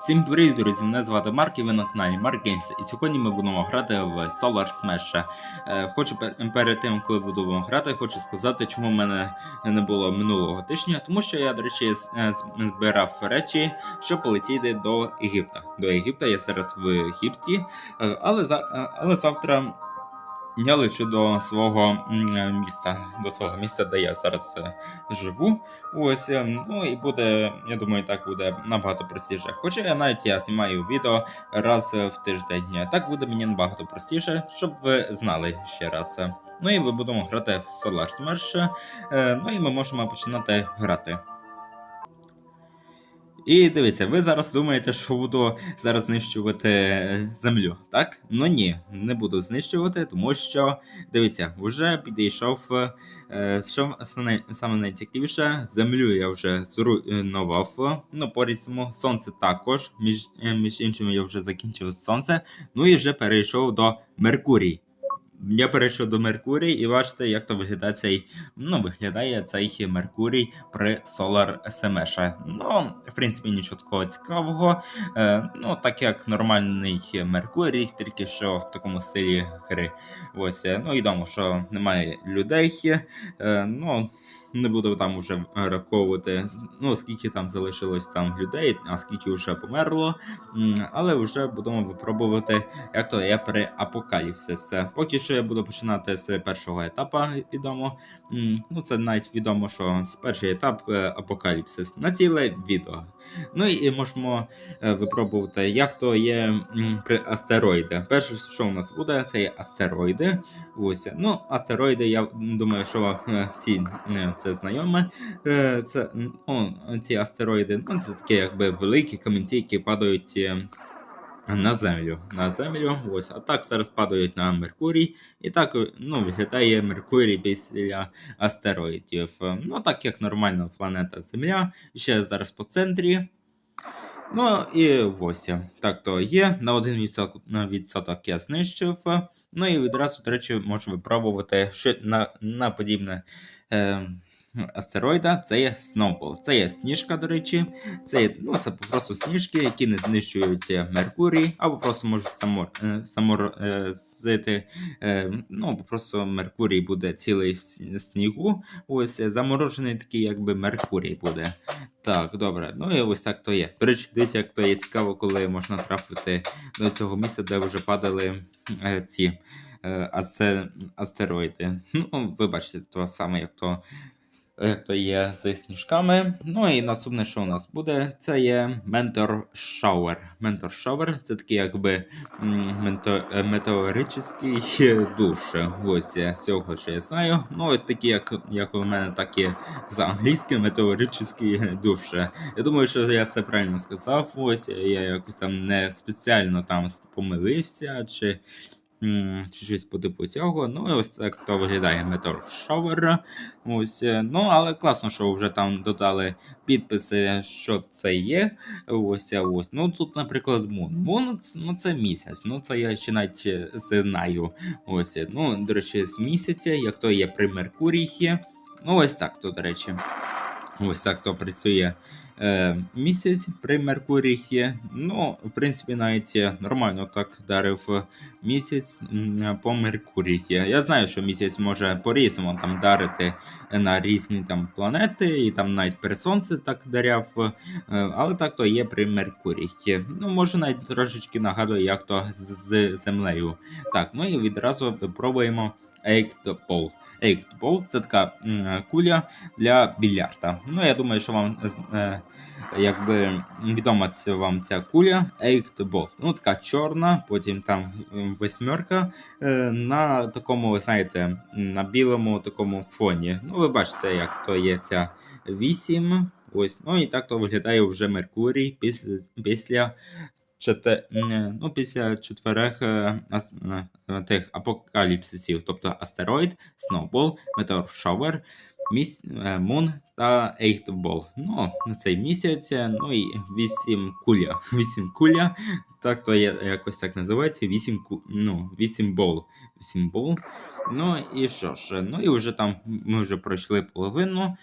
Всім привіт, друзі! Мене звати Марк і ви на каналі Mark Games. І сьогодні ми будемо грати в Solar Smash. Е, Хочу перед тим, коли будемо грати, хочу сказати, чому в мене не було минулого тижня. Тому що я, до речі, е, збирав речі, щоб полетіти до Єгипта. До Єгипта я зараз в Єгипті, е, але, але завтра. Я лечу до свого е, міста, до свого міста, де я зараз е, живу. Ось, е, ну і буде, я думаю, так буде набагато простіше. Хоча я навіть я знімаю відео раз в тиждень. Так буде мені набагато простіше, щоб ви знали ще раз. Ну і ми будемо грати в Solar Smash. Ну і ми можемо починати грати. І дивіться, ви зараз думаєте, що буду зараз знищувати е, землю, так? Ну ні, не буду знищувати, тому що дивіться, вже підійшов. е, Що саме найцікавіше, землю я вже зруйнував. Ну, по різному сонце також. Між, е, між іншим, я вже закінчив сонце. Ну і вже перейшов до Меркурій. Я перейшов до Меркурій, і бачите, як то виглядає цей. Ну, виглядає цей Меркурій при Solar SMS. Ну, в принципі, нічого такого цікавого. Е, ну, так як нормальний Меркурій, тільки що в такому стилі гри. Ось, е, ну відомо, що немає людей. Е, ну, не буду там вже раховувати, ну, скільки там залишилось там людей, а скільки вже померло. Але вже будемо випробувати, як то є при апокаліпсис. Поки що я буду починати з першого етапу, відомо. Ну, це навіть відомо, що з перший етап е, апокаліпсис на ціле відео. Ну і можемо е, випробувати, як то є при астероїди. Перше, що у нас буде, це є астероїди. Ось. Ну, астероїди, я думаю, що е, всі е, це знайоме. Е, Це ну, ці астероїди, ну, це такі якби великі камінці, які падають. е, На землю, на землю, ось, а так зараз падають на Меркурій, і так ну, виглядає Меркурій після астероїдів. Ну, так як нормальна планета Земля, ще зараз по центрі. Ну і ось, так то є. На 1% на відсоток я знищив. Ну і відразу, до речі, можу випробувати що на, на подібне. Е, Астероїда це є Snowball. Це є сніжка, до речі. Це є, ну, це просто сніжки, які не знищують Меркурій, або просто можуть само, е, заморозити. Е, ну, просто Меркурій буде цілий снігу. Ось е, заморожений такий, якби Меркурій буде. Так, добре. Ну і ось так то є. До речі, дивіться, як то є цікаво, коли можна трафити до цього місця, де вже падали ці астероїди. Ну, ви то саме, як то то є зі сніжками. Ну і наступне, що у нас буде, це є Mentor Shower. Mentor Shower це такий якби е, метеоричний душ. Ось е, з цього, що я знаю. Ну, ось такі, як, як у мене, так і з англійським метеоричний душ. Я думаю, що я все правильно сказав. Ось я якось там не спеціально там помилився, чи. Чи щось по типу цього. Ну і ось так то виглядає Meteor Shower. Ось, е, ну, але класно, що вже там додали підписи, що це є. Ось, ось. Ну тут, наприклад, Moon. Moon ну, це місяць. Ну це я ще навіть е, знаю. Ось, е, ну, до речі, з місяця, як то є при Меркурії. Ну, ось так то, до речі. Ось так то працює е, місяць при Меркурії. Ну, в принципі, навіть нормально так дарив місяць по Меркурії. Я знаю, що місяць може по-різному там дарити на різні там планети, і там навіть при сонце так даряв, е, але так то є при Меркурії. Ну, може навіть трошечки нагадує, як то з, землею. Так, ну і відразу випробуємо Eight Eight це така куля для більярда. Ну, я думаю, що вам е, якби відома це вам ця куля Eight Ну, така чорна, потім там восьмерка е, на такому, знаєте, на білому такому фоні. Ну, ви бачите, як то є ця 8. Ось, ну і так то виглядає вже Меркурій після, після ну, після четверих е, е, тих апокаліпсисів, тобто астероїд, Meteor Shower, міс, е, та Eight Ball. Ну, на цей місяць, ну і 8 куля. 8 куля, так то є, якось так називається, 8, ку, ну, 8 бол. 8 бол. Ну і що ж, ну і вже там ми вже пройшли половину.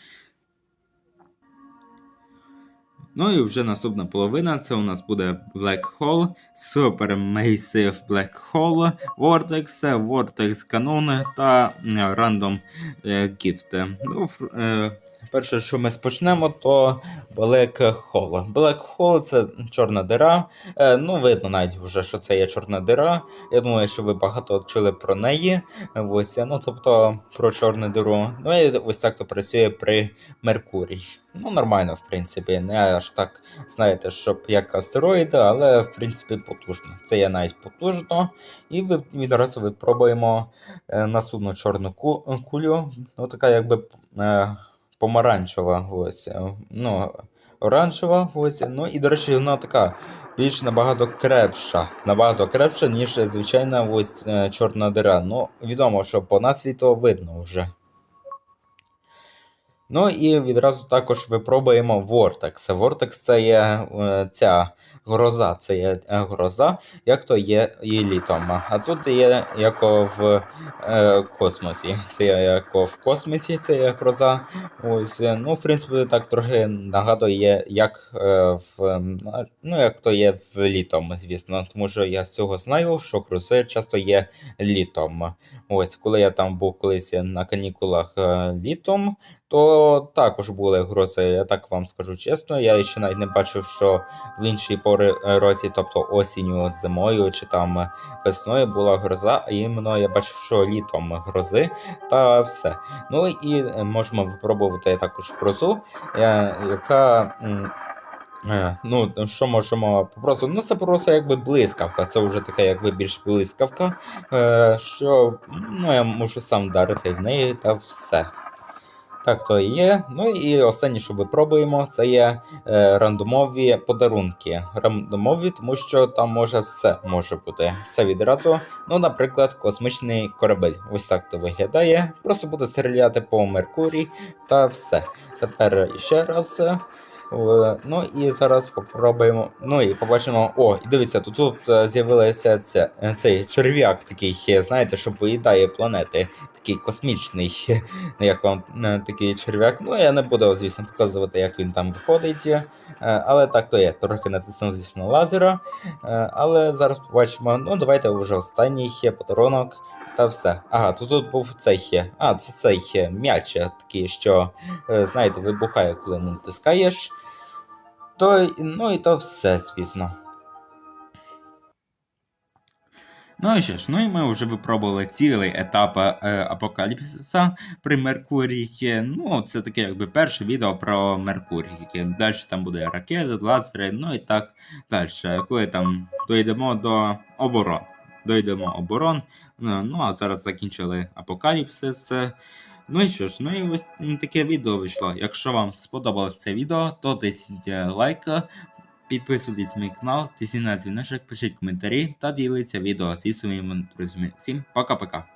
Ну і вже наступна половина це у нас буде Black Hole, Super Massive Black Hole, Vortex, Vortex Cannon та е, Random е, Gift. Ну, е, перше, що ми спочнемо, то Black Hole. Black Hole це чорна дира. Е, ну, видно навіть вже, що це є чорна дира. Я думаю, що ви багато чули про неї. Ось, ну, тобто про чорну диру. Ну і ось так то працює при Меркурій. Ну, нормально, в принципі, не аж так, знаєте, щоб як астероїди, але в принципі потужно. Це є навіть потужно. І відразу випробуємо е, наступну чорну ку- кулю. Ну, така якби е, помаранчева. Ось, е, ну, оранжева. Ось. Ну і, до речі, вона така більш набагато крепша. Набагато крепша, ніж звичайна ось е, чорна дира. Ну, відомо, що по назві то видно вже. Ну і відразу також випробуємо Vortex. Vortex це є е, ця гроза, це є е, гроза, як то є і літом. А тут є як в е, космосі. Це як в космосі, це є гроза. Ось, е, ну, в принципі, так трохи нагадує, як е, в ну, як то є в літом, звісно. Тому що я з цього знаю, що грози часто є літом. Ось, коли я там був колись на канікулах е, літом, то також були грози, я так вам скажу чесно. Я ще навіть не бачив, що в іншій пори е, році, тобто осінню, зимою чи там е, весною була гроза, а іменно я бачив, що літом грози та все. Ну і е, можемо випробувати також грозу, яка. Ну, що можемо попросити? Ну, це просто якби блискавка. Це вже така якби більш блискавка. Що ну, я можу сам вдарити в неї та все. Так, то є. Ну і останнє, що випробуємо, це є е, рандомові подарунки. Рандомові, тому що там може все може бути. Все відразу. Ну, наприклад, космічний корабель. Ось так то виглядає. Просто буде стріляти по Меркурій та все. Тепер ще раз. Е, Ну і зараз попробуємо. Ну і побачимо. О, і дивіться, тут, тут е, з'явилася е, цей черв'як такий, знаєте, що поїдає планети. Такий космічний, е, як вам такий черв'як. Ну, я не буду, звісно, показувати, як він там виходить. Але так то є. Трохи натиснув, звісно, лазера. Але зараз побачимо. Ну, давайте вже останній подарунок. Та все. Ага, то тут був цей. А, це цей м'яч такий, що, знаєте, вибухає, коли натискаєш. То, ну і то все, звісно. Ну і що ж, ну і ми вже випробували цілий етап е, апокаліпсиса при Меркурії. Ну, це таке якби перше відео про Меркурій. Далі там буде ракети, лазери, ну і так далі. Коли там дійдемо до оборон. Дійдемо оборон. Ну, ну а зараз закінчили апокаліпсис. Ну і що ж, ну і ось таке відео вийшло. Якщо вам сподобалось це відео, то тисніть е, лайк, підписуйтесь на мій канал, тисніть на дзвіночок, пишіть коментарі та діліться відео зі своїми друзями. Всім пока-пока.